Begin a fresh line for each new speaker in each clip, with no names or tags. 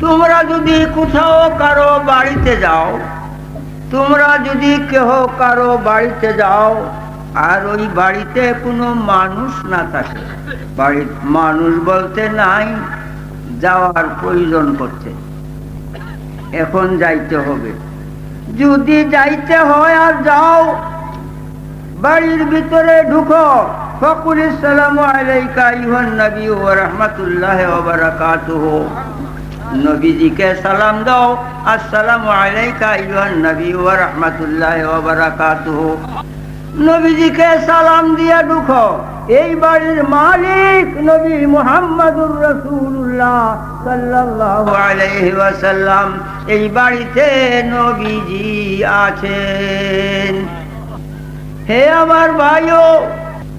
তোমরা যদি কোথাও কারও বাড়িতে যাও, তোমরা যদি কেহ কারও বাড়িতে যাও, আর ওই বাড়িতে কোনো মানুষ না থাকে, বাড়ির মানুষ বলতে নাই, যাওয়ার প্রয়োজন করছে এখন যাইতে হবে। যদি যাইতে হয় আর যাও, বাড়ির ভিতরে ঢুকো। ফকুল সালাম আলাইকা ইহান নবী ও রহমতুল্লাহ ওবরাকাতুহু নবীজিকে সালাম দাও। আসসালামু আলাইকা নবী ও রহমতুল্লাহ ওবরাকাতুহু নবীজিকে সালাম দিয়া ঢুকো। এই বাড়ির মালিক নবী মুহাম্মদুর রাসূলুল্লাহ সাল্লাল্লাহু আলাইহি ওয়াসাল্লাম। এই বাড়িতে নবীজি আছেন। হে আমার ভাইও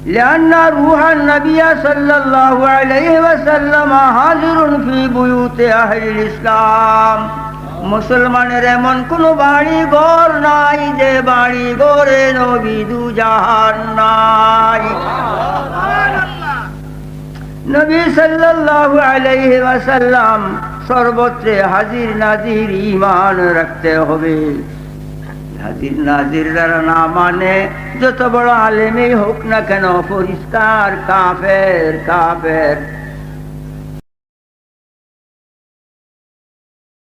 لأن روح النبي صلى الله عليه وسلم حاضر في بيوت أهل الإسلام মুসলমানের এমন কোন বাড়ি ঘর নাই যে বাড়ি ঘরে নবী দু জাহান নাই নবী সাল্লাল্লাহু আলাইহি ওয়াসাল্লাম সর্বত্রে হাজির নাজির ঈমান রাখতে হবে নাজির না মানে যত বড় আলেমই হোক না কেন পরিষ্কার কাফের কাফের।